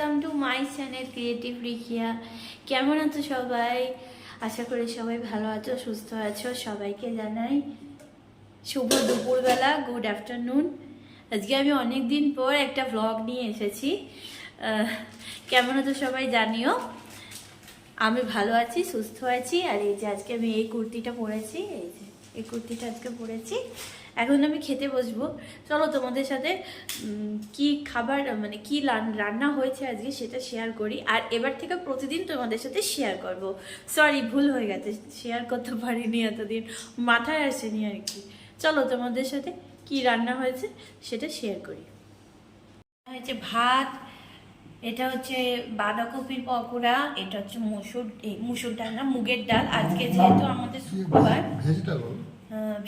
Welcome to my channel creative Rikia কেমন আছো সবাই? আশা করি সবাই ভালো আছো, সুস্থ আছো, সবাইকে জানাই শুভ দুপুরবেলা গুড আফটারনুন আজকে আমি অনেক দিন পর একটা ব্লগ নিয়ে এসেছি। কেমন আছো সবাই জানিও? আমি ভালো আছি, সুস্থ আছি। আর এই যে আজকে আমি এই কুর্তিটা পরেছি, এই যে এই কুর্তিটা আজকে পরেছি। এখন আমি খেতে বসবো। চলো তোমাদের সাথে কি খাবার মানে কি রান্না হয়েছে আজকে সেটা শেয়ার করি। আর এবার থেকে প্রতিদিন তোমাদের সাথে শেয়ার করব। সরি ভুল হয়ে গেছে। শেয়ার করতে পারিনি এতদিন। মাথায় আসেনি আর কি। চলো তোমাদের সাথে কি রান্না হয়েছে সেটা শেয়ার করি। হয়েছে ভাত এটা হচ্ছে বাঁধাকপির পকোড়া এটা হচ্ছে মুসুর মুসুর ডাল না মুগের ডাল। আজকে যেহেতু আমাদের শুক্রবার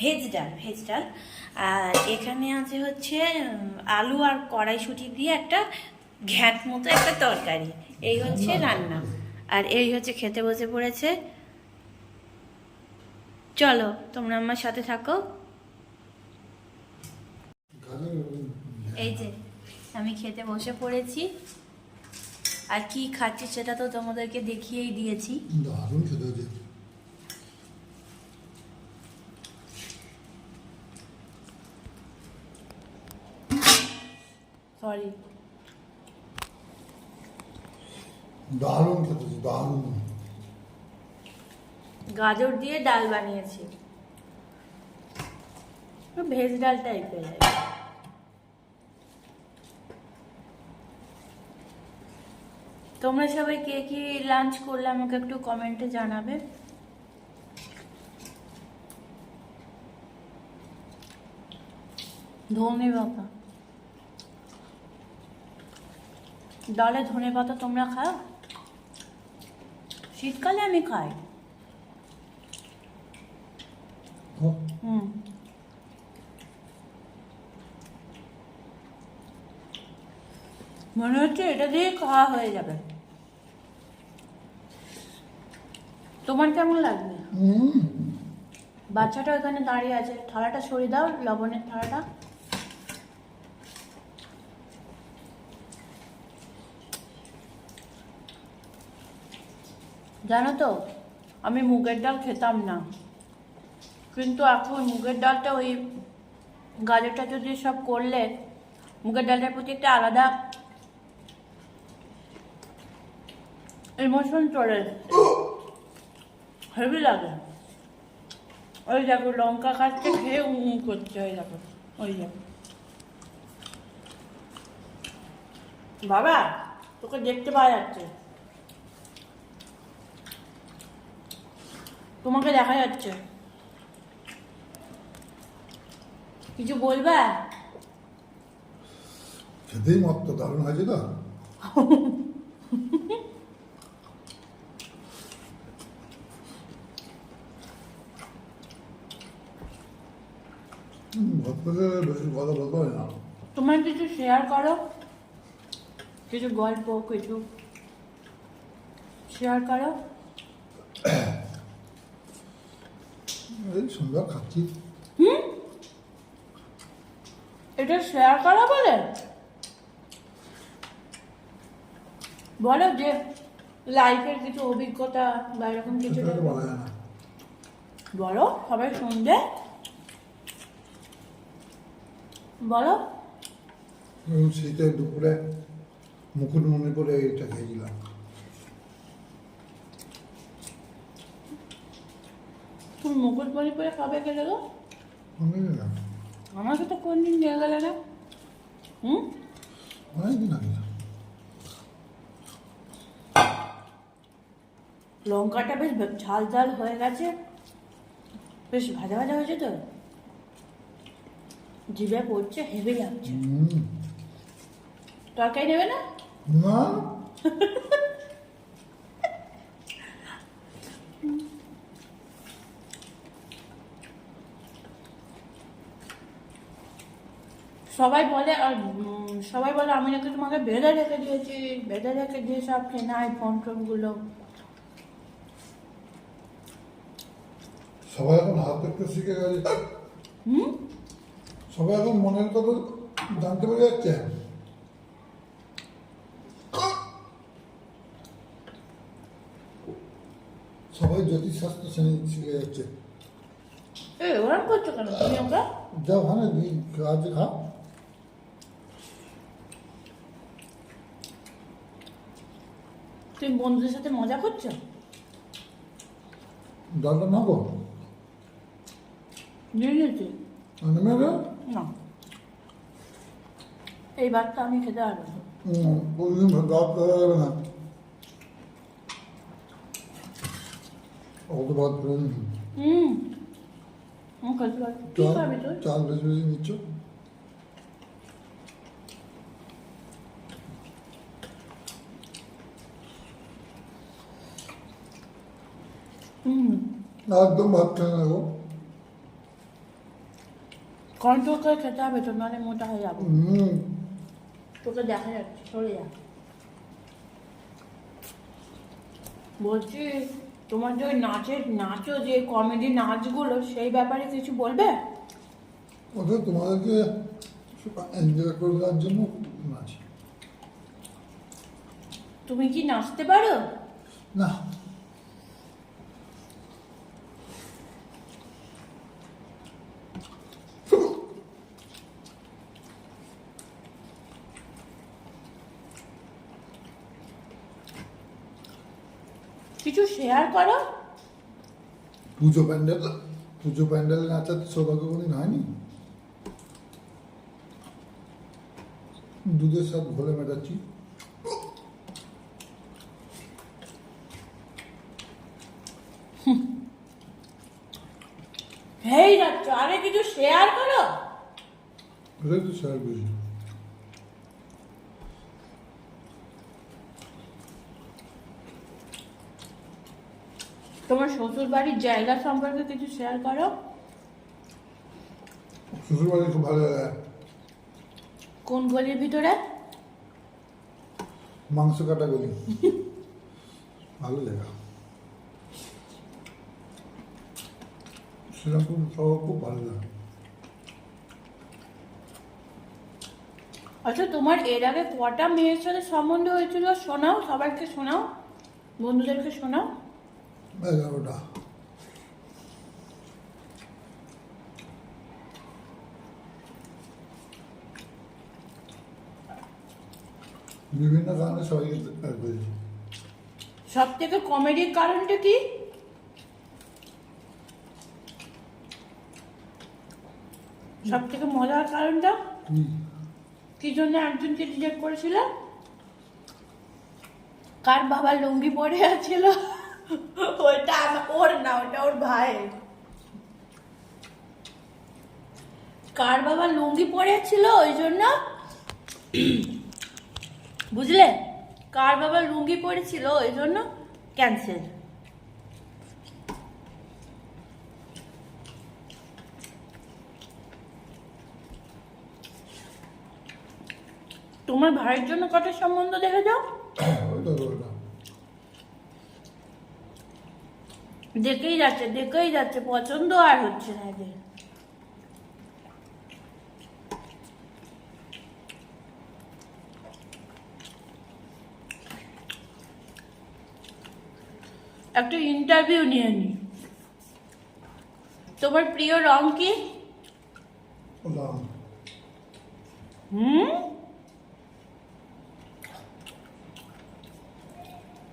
ভেজ ডাল ভেজ ডাল। আর এখানে আছে হচ্ছে আলু আর কড়াইশুটি দিয়ে একটা ঘ্যাট মতো একটা তরকারি। এই হচ্ছে রান্না। আর এই হচ্ছে খেতে বসে পড়েছে। চলো তোমরা আমার সাথে থাকো। এই যে আমি খেতে বসে পড়েছি। আর কি খাচ্ছি সেটা তো তোমাদেরকে দেখিয়েই দিয়েছি। দারুণ খেতে হয়েছে। সরি দারুণ খেতে দারুণ। গাজর দিয়ে ডাল বানিয়েছি। ভেজ ডাল টাইপের তোমরা সবাই কে কি লাঞ্চ করলে আমাকে একটু কমেন্টে জানাবে। ধনে পাতা। ডালে ধনে পাতা তোমরা খাও? শীতকালে আমি খাই। হুম। মনে হচ্ছে এটা দিয়ে খাওয়া হয়ে যাবে। তোমার কেমন লাগবে বাচ্চাটা ওখানে দাঁড়িয়ে আছে। থালাটা সরিয়ে দাও লবণের থালাটা। জানো তো আমি মুগের ডাল খেতাম না। কিন্তু এখন মুগের ডালটা ওই গাজরটা যদি সব করলে মুগের ডালটার প্রতি একটা আলাদা ইমোশন চলে। হেভি লাগে। ওই দেখো লঙ্কা কাটতে খেয়ে উম করছে ওই দেখো ওই দেখো। বাবা তোকে দেখতে পাওয়া যাচ্ছে। তোমাকে দেখা যাচ্ছে। কিছু বলবা? খেতেই মত দারুণ হয়েছে তো হুম, ভাত পেলে বেশি কথা বলতে না। তোমার কিছু শেয়ার করো? কিছু গল্প কিছু শেয়ার করো? এই সুন্দর খাচ্ছি। এটা শেয়ার করা বলে? বলো যে লাইফের কিছু অভিজ্ঞতা বা এরকম কিছু বলো সবাই শুনবে। বলো। শীতের দুপুরে মুকুটমণিপুরে এটা খেয়েছিলাম। তুমি মুকুট মণিপুরে কবে গেলে গো? মনে আমাকে তো কোনদিন নিয়ে গেলে না। হুম? অনেকদিন আগে। লঙ্কাটা বেশ ঝাল ঝাল হয়ে গেছে। বেশ ভাজা ভাজা হয়েছে তো? জিভে পড়ছে হেভি লাগছে তরকারি নেবে না? না। সবাই বলে আর সবাই বলে আমি নাকি তোমাকে বেঁধে রেখে দিয়েছি। বেঁধে রেখে দিয়ে সব কেনাই ফোন টোনগুলো সবাই এখন হাত দেখতে শিখে গেছে। হুম? সবাই এখন মনের কথা জানতে পেরে যাচ্ছে? সবাই শ্রেণি শিখে যাচ্ছে। ওরম কেন? তুমি আমরা? তুমি বন্ধুদের সাথে মজা করছ? জলটা নেমে রে না এই ভাতটা আমি খেতে পারব না। কোনদিন ডাল করা যাবে না অত ভাত করে নিন। হুম আমি খেতে পারব কি চাল খাবি তুই চাল বেশি বেশি নিচ্ছ হুম একদম ভাত খেয়ে না গো কন্ট্রোল করে খেতে হবে তো নাহলে মোটা হয়ে যাব। হুম। তোকে দেখা যাচ্ছে সরে যা। বলছি তোমার যে ওই নাচের নাচো যে কমেডি নাচগুলো সেই ব্যাপারে কিছু বলবে? ওটা তোমাদেরকে এনজয় করে দেওয়ার জন্য আছে তুমি কি নাচতে পারো? না। কিছু শেয়ার করো। পুজো প্যান্ডেল পুজো প্যান্ডেল নাচার তো সৌভাগ্য কোনদিন হয়নি। দুধের সাথে ঘোলে মেটাচ্ছি হেই যাচ্ছ আরে কিছু শেয়ার করো। শেয়ার করি তোমার শ্বশুর বাড়ির জায়গা সম্পর্কে কিছু শেয়ার করো? শ্বশুরবাড়ি খুব ভালো কোন গলির ভিতরে? মাংস কাটা গলি। ভালো জায়গা। শ্রীরামপুর শহর খুব ভালো লাগে আচ্ছা তোমার এর আগে কটা মেয়ের সাথে সম্বন্ধ হয়েছিল? শোনাও সবাইকে শোনাও বন্ধুদেরকে শোনাও। এগারোটা। বিভিন্ন কারণে সবাইকে শেয়ার করেছি সব থেকে কমেডির কারণটা কি? সব থেকে মজার কারণটা? কি? কি জন্য একজনকে রিজেক্ট করেছিল? কার বাবা লুঙ্গি পরে আছিল? ওটা ওর না ওটা ওর ভাই। কার বাবা লুঙ্গি পরে ছিল ওই জন্য? বুঝলে? কার বাবা লুঙ্গি পরেছিল, ওই জন্য? ক্যান্সেল তোমার ভাইয়ের জন্য কটা সম্বন্ধ দেখে যাও দেখেই যাচ্ছে দেখেই যাচ্ছে পছন্দ আর হচ্ছে না এদের। একটা ইন্টারভিউ নিয়ে নি। তোমার প্রিয় রং কি? হুম?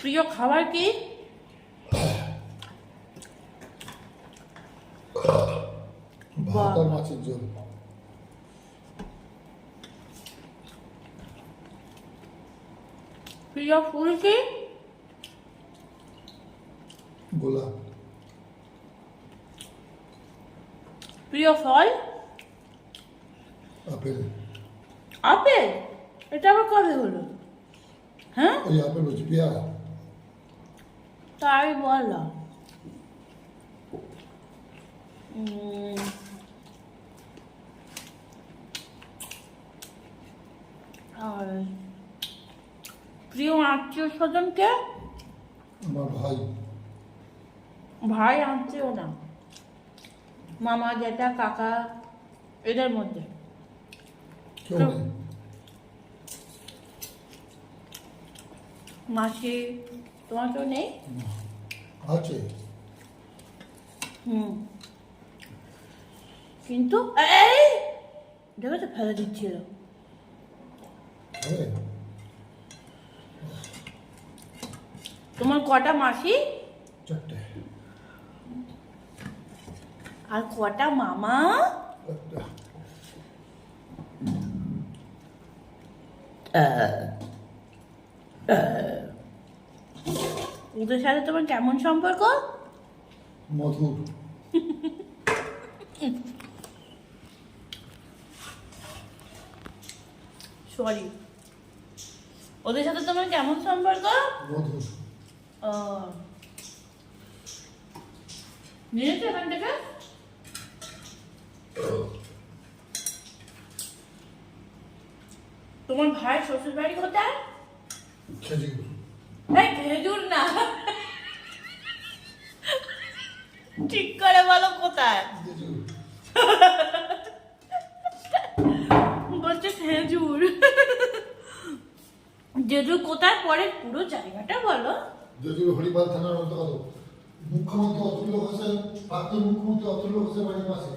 প্রিয় খাবার কি? ঝোল প্রিয় ফুল কি? গোলাপ। প্রিয় ফল? আপেল। আপেল? এটা আবার কবে হলো? হ্যাঁ? ওই আপেল বলছি পেয়ারা তাই বলো। উম, আর প্রিয় আত্মীয় স্বজনকে? আমার ভাই। ভাই আত্মীয় না। মামা জেঠা কাকা এদের মধ্যে। তো- মাসি তোমার কেউ নেই? আছে। হুম। কিন্তু এই দেখো তো ফেলে দিচ্ছিল। তোমার কটা মাসি? আর কটা মামা? ওদের সাথে তোমার কেমন সম্পর্ক? মধুর। সরি। ওদের সাথে তোমার কেমন সম্পর্ক? ও। নিয়েছো এখান থেকে? তোমার ভাই শ্বশুর বাড়ি কোথায়? খেজুর। না। ঠিক করে বলো কোথায় খেজুর বলছে খেজুর যেজুর কোথায় পরে পুরো জায়গাটা বলো। যদিও হরিপাল থানার অন্তর্গত। মুখ্যমন্ত্রী অতুল্য ঘোষের প্রাক্তন মুখ্যমন্ত্রী অতুল্য ঘোষের বাড়ির পাশে।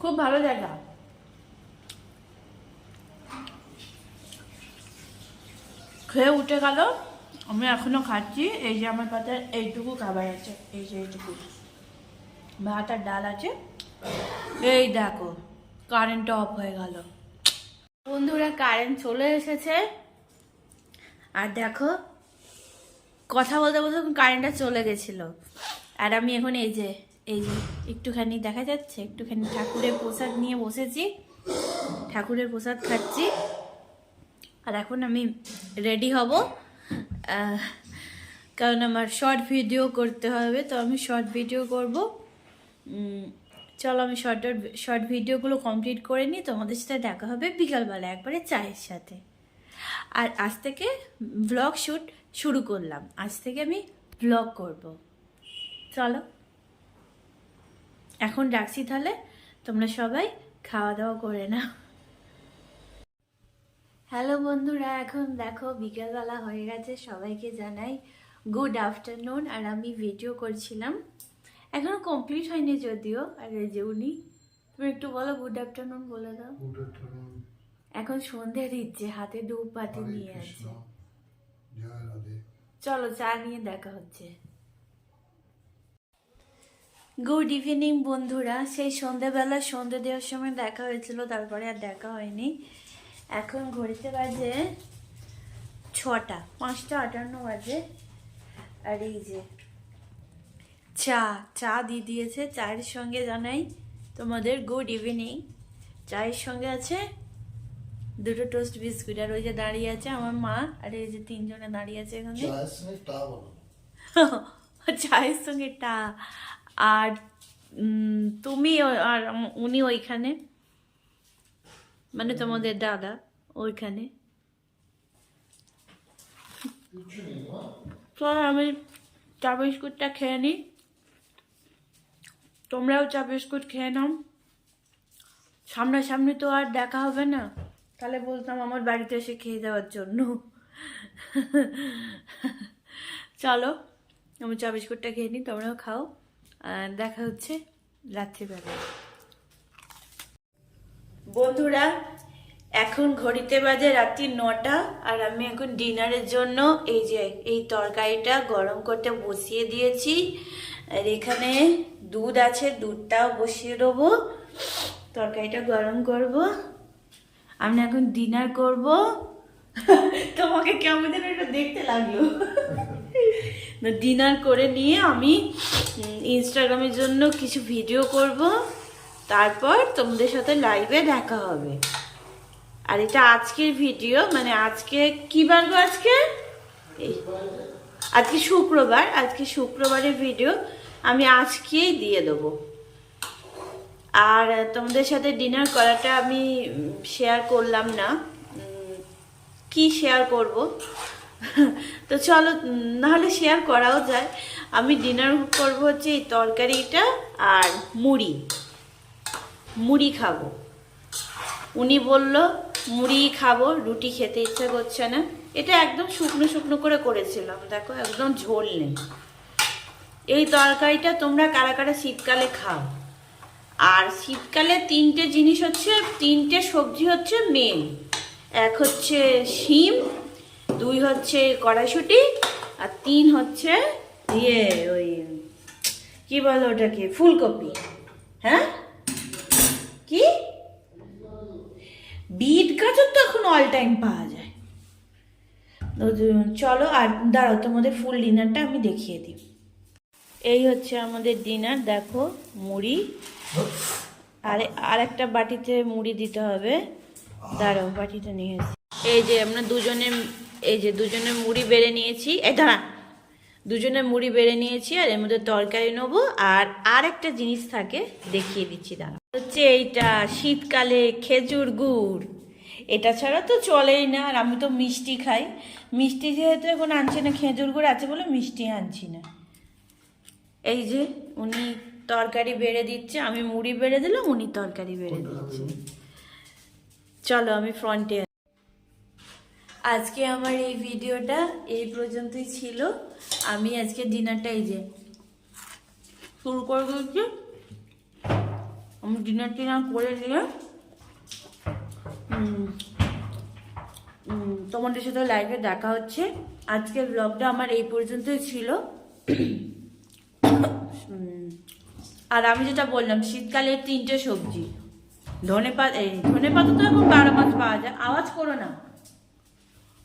খুব ভালো জায়গা। খেয়ে উঠে গেল। আমি এখনও খাচ্ছি। এই যে আমার পাতে এইটুকু খাবার আছে। এই যে এইটুকু। ভাত আর ডাল আছে। এই দেখো কারেন্ট অফ হয়ে গেল। বন্ধুরা কারেন্ট চলে এসেছে। আর দেখো, কথা বলতে বলতে কারেন্টটা চলে গেছিল। আর আমি এখন এই যে এই যে একটুখানি দেখা যাচ্ছে, একটুখানি ঠাকুরের প্রসাদ নিয়ে বসেছি। ঠাকুরের প্রসাদ খাচ্ছি। আর এখন আমি রেডি হব। কারণ আমার শর্ট ভিডিও করতে হবে, তো আমি শর্ট ভিডিও করব। চলো আমি শর্ট শর্ট ভিডিওগুলো কমপ্লিট করে নিই। তোমাদের সাথে দেখা হবে বিকালবেলা একবারে চায়ের সাথে। আর আজ থেকে ব্লগ শ্যুট শুরু করলাম। আজ থেকে আমি ব্লগ করব। চলো। এখন রাখছি তাহলে। তোমরা সবাই খাওয়া দাওয়া করে নাও। হ্যালো বন্ধুরা, এখন দেখো বিকেলবেলা হয়ে গেছে। সবাইকে জানাই গুড আফটারনুন আর আমি ভিডিও করছিলাম। এখনও কমপ্লিট হয়নি যদিও আর এই যে উনি তুমি একটু বলো গুড আফটারনুন বলে দাও। গুড আফটারনুন এখন সন্ধে দিচ্ছে হাতে ধূপ বাতি নিয়ে আছে। চলো চা নিয়ে দেখা হচ্ছে। গুড ইভিনিং বন্ধুরা। সেই সন্ধেবেলা সন্ধে দেওয়ার সময় দেখা হয়েছিল তারপরে আর দেখা হয়নি। এখন ঘড়িতে বাজে ছটা পাঁচটা আটান্ন বাজে। আর এই যে চা চা দিয়ে দিয়েছে। চায়ের সঙ্গে জানাই তোমাদের গুড ইভিনিং চায়ের সঙ্গে আছে দুটো টোস্ট বিস্কুট আর ওই যে দাঁড়িয়ে আছে আমার মা আর এই যে তিনজনে দাঁড়িয়ে আছে এখানে। চায়ের সঙ্গে টা আর তুমি আর উনি ওইখানে? মানে তোমাদের দাদা ওইখানে? চলো আমি চা বিস্কুটটা খেয়ে নিই তোমরাও চা বিস্কুট খেয়ে নাও। সামনাসামনি তো আর দেখা হবে না। তাহলে বলতাম আমার বাড়িতে এসে খেয়ে দেওয়ার জন্য। চলো, আমি চা বিস্কুটটা খেয়ে নিই, তোমরাও খাও। দেখা হচ্ছে রাত্রিবেলা। বন্ধুরা, এখন ঘড়িতে বাজে রাত্রি নটা, আর আমি এখন ডিনারের জন্য এই যে, এই তরকারিটা গরম করতে বসিয়ে দিয়েছি। আর এখানে দুধ আছে, দুধটাও বসিয়ে দেবো। তরকারিটা গরম করব। আমি এখন ডিনার করব। তোমাকে কেমন যেন এটা দেখতে লাগল। ডিনার করে নিয়ে আমি ইনস্টাগ্রামের জন্য কিছু ভিডিও করব। তারপর তোমাদের সাথে লাইভে দেখা হবে। আর এটা আজকের ভিডিও মানে আজকে কি বার গো আজকে? এই। আজকে শুক্রবার, আজকে শুক্রবারের ভিডিও আমি আজকেই দিয়ে দেবো। আর তোমাদের সাথে ডিনার করাটা আমি শেয়ার করলাম না। কি শেয়ার করব? তো চলো, নাহলে শেয়ার করাও যায়। আমি ডিনার করব হচ্ছে এই তরকারিটা আর মুড়ি। মুড়ি খাব। উনি বলল মুড়ি খাব, রুটি খেতে ইচ্ছে করছে না। এটা একদম শুকনো শুকনো করে করেছিলাম, দেখো একদম ঝোল নেই। এই তরকারিটা তোমরা কারা কারা শীতকালে খাও? আর শীতকালে তিনটে জিনিস হচ্ছে, তিনটে সবজি হচ্ছে মেন এক হচ্ছে শিম, দুই হচ্ছে কড়াইশুটি, আর তিন হচ্ছে ইয়ে ওই, কি বলো ওটাকে, ফুলকপি। হ্যাঁ? বিট গাজর তো এখন অল টাইম পাওয়া যায়। চলো আর দাঁড়াও, তোমাদের ফুল ডিনারটা আমি দেখিয়ে দিই। এই হচ্ছে আমাদের ডিনার দেখো, মুড়ি। আর আর একটা বাটিতে মুড়ি দিতে হবে। দাঁড়াও, বাটিটা নিয়ে এই যে আমরা দুজনে, এই যে দুজনে মুড়ি বেড়ে নিয়েছি। এই দাঁড়া দুজনে মুড়ি বেড়ে নিয়েছি আর এর মধ্যে তরকারি নেব। আর আর একটা জিনিস থাকে দেখিয়ে দিচ্ছি দাঁড়া হচ্ছে এইটা শীতকালে খেজুর গুড়। এটা ছাড়া তো চলেই না আর আমি তো মিষ্টি খাই। মিষ্টি যেহেতু এখন আনছি না খেজুর গুড় আছে বলে মিষ্টি আনছি না। এই যে উনি তরকারি বেড়ে দিচ্ছে আমি মুড়ি বেড়ে দিলাম উনি তরকারি বেড়ে দিচ্ছে। চলো আমি ফ্রন্টে আজকে আমার এই ভিডিওটা এই পর্যন্তই ছিল। আমি আজকে ডিনারটা এই যে শুরু করে দিয়েছি। আমি ডিনার টিনার করে নিয়ে তোমাদের সাথে লাইভে দেখা হচ্ছে। আজকের ব্লগটা আমার এই পর্যন্তই ছিল। আর আমি যেটা বললাম, শীতকালে তিনটে সবজি। ধনে পাতা ধনে পাতা তো এখন বারো মাস পাওয়া যায়। আওয়াজ করো না।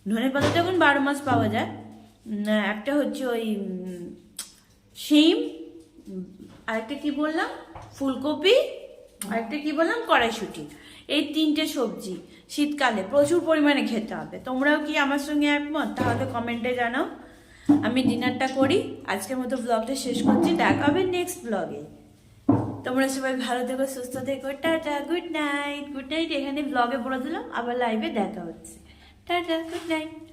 ধনে তো এখন বারো মাস পাওয়া যায়। একটা হচ্ছে ওই শিম, আরেকটা কি বললাম? ফুলকপি, আরেকটা কি বললাম? কড়াইশুটি। এই তিনটে সবজি শীতকালে প্রচুর পরিমাণে খেতে হবে। তোমরাও কি আমার সঙ্গে একমত? তাহলে কমেন্টে জানাও। আমি ডিনারটা করি। আজকের মতো ব্লগটা শেষ করছি। দেখা হবে নেক্সট ব্লগে তোমরা সবাই ভালো থেকো, সুস্থ থেকো। Tata good night good night এখানে ব্লগে বলে দিলাম, আবার লাইভে দেখা হচ্ছে। Tata good night